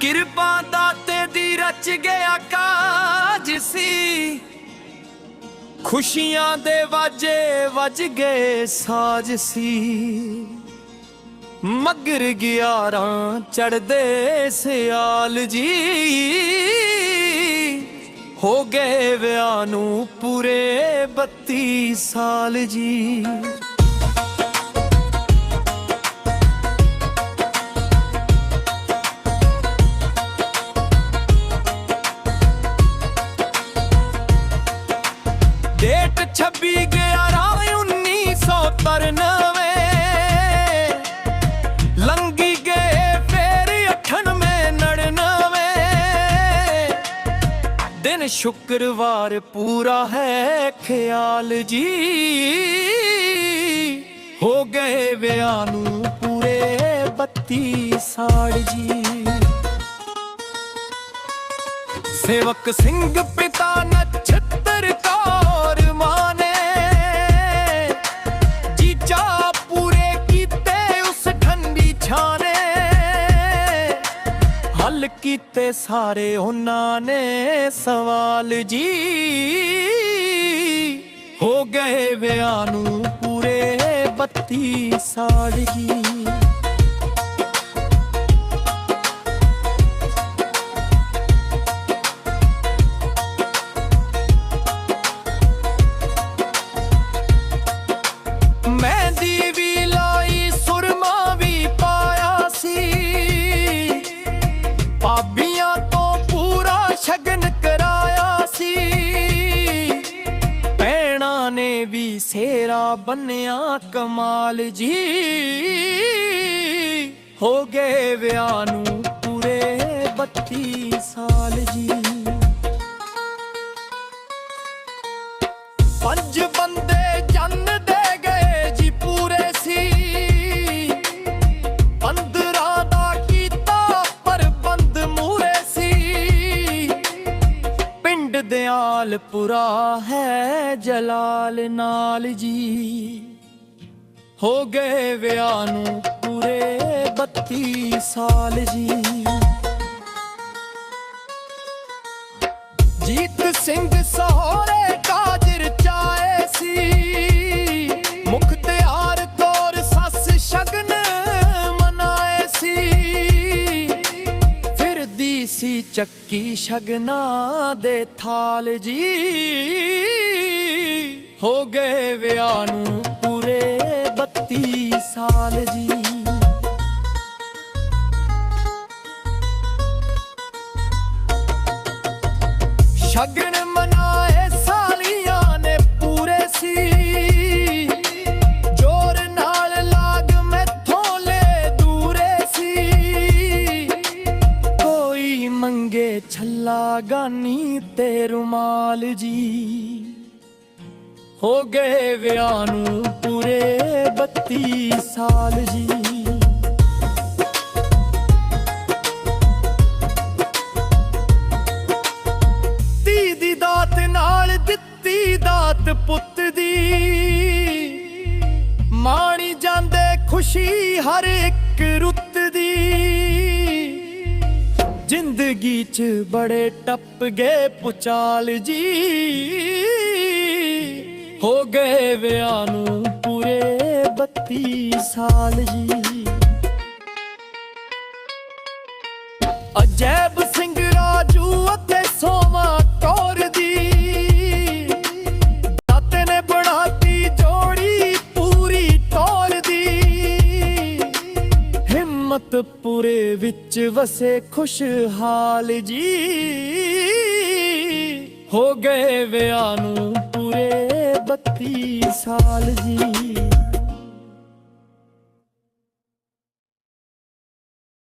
ਕਿਰਪਾ ਦਾਤੇ ਦੀ ਰਚ ਗਿਆ ਕਾਜ ਸੀ। ਖੁਸ਼ੀਆਂ ਦੇ ਵਾਜੇ ਵੱਜ ਗਏ ਸਾਜ ਸੀ। ਮਗਰ ਗਿਆਰਾਂ ਚੜਦੇ ਸਿਆਲ ਜੀ। ਹੋ ਗਏ ਵਿਆਹ ਨੂੰ ਪੂਰੇ 32 ਸਾਲ ਜੀ। ਡੇਟ 26 11 1993 ਲੰਗੀ ਗਏ ਫੇਰ 98 99 ਦਿਨ ਸ਼ੁੱਕਰਵਾਰ ਪੂਰਾ ਹੈ ਖਿਆਲ ਜੀ। ਹੋ ਗਏ ਵਿਆਹ ਨੂੰ ਪੂਰੇ 32 ਸਾਲ ਜੀ। ਸੇਵਕ ਸਿੰਘ ਪਿਤਾ ਨਛੱਤਰ ਕੀਤੇ ਸਾਰੇ ਉਹਨਾਂ ਨੇ ਸਵਾਲ ਜੀ। ਹੋ ਗਏ ਵਿਆਹ ਨੂੰ ਪੂਰੇ 32 ਸਾਲ ਜੀ। ਬੰਨਿਆ ਕਮਾਲ ਜੀ। ਹੋ ਗਏ ਵਿਆਹ ਨੂੰ ਪੂਰੇ 32 ਸਾਲ ਜੀ। ਦਿਆਲਪੁਰਾ ਹੈ, ਜਲਾਲ ਨਾਲ ਜੀ। ਹੋ ਗਏ ਵਿਆਹ ਨੂੰ ਪੂਰੇ 32 ਸਾਲ ਜੀ। ਜੀਤ ਸਿੰਘ ਸਹੋਰੇ ਫਿਰਦੀ ਚੱਕੀ ਸ਼ਗਨਾ ਦੇ ਥਾਲ ਜੀ। ਹੋ ਗਏ ਵਿਆਹ ਨੂੰ ਪੂਰੇ 32 ਸਾਲ ਜੀ। ਸ਼ਗਨ ਮਨਾਏ ਛੱਲਾ ਤੇ ਰੁਮਾਲ ਜੀ। ਹੋ ਗਏ ਵਿਆਹ ਨੂੰ ਪੂਰੇ 32 ਸਾਲ ਜੀ। ਧੀ ਦੀ ਦਾਤ ਨਾਲ ਦਿੱਤੀ ਦਾਤ ਪੁੱਤ ਦੀ। ਮਾਣੀ ਜਾਂਦੇ ਖੁਸ਼ੀ ਹਰ ਇੱਕ ਰੁੱਤ ਜ਼ਿੰਦਗੀ 'ਚ ਬੜੇ ਟੱਪ ਗਏ ਪੁਚਾਲ ਜੀ। ਹੋ ਗਏ ਵਿਆਹ ਨੂੰ ਪੂਰੇ 32 ਸਾਲ ਜੀ। ਅਜੈਬ ਸਿੰਘ ਰਾਜੂ ਅਤੇ ਸੋਮਾ ਹਿੰਮਤ ਵਿੱਚ ਵਸੇ ਖੁਸ਼ਹਾਲ ਜੀ। ਹੋ ਗਏ ਵਿਆਹ ਨੂੰ ਪੂਰੇ 32 ਸਾਲ ਜੀ।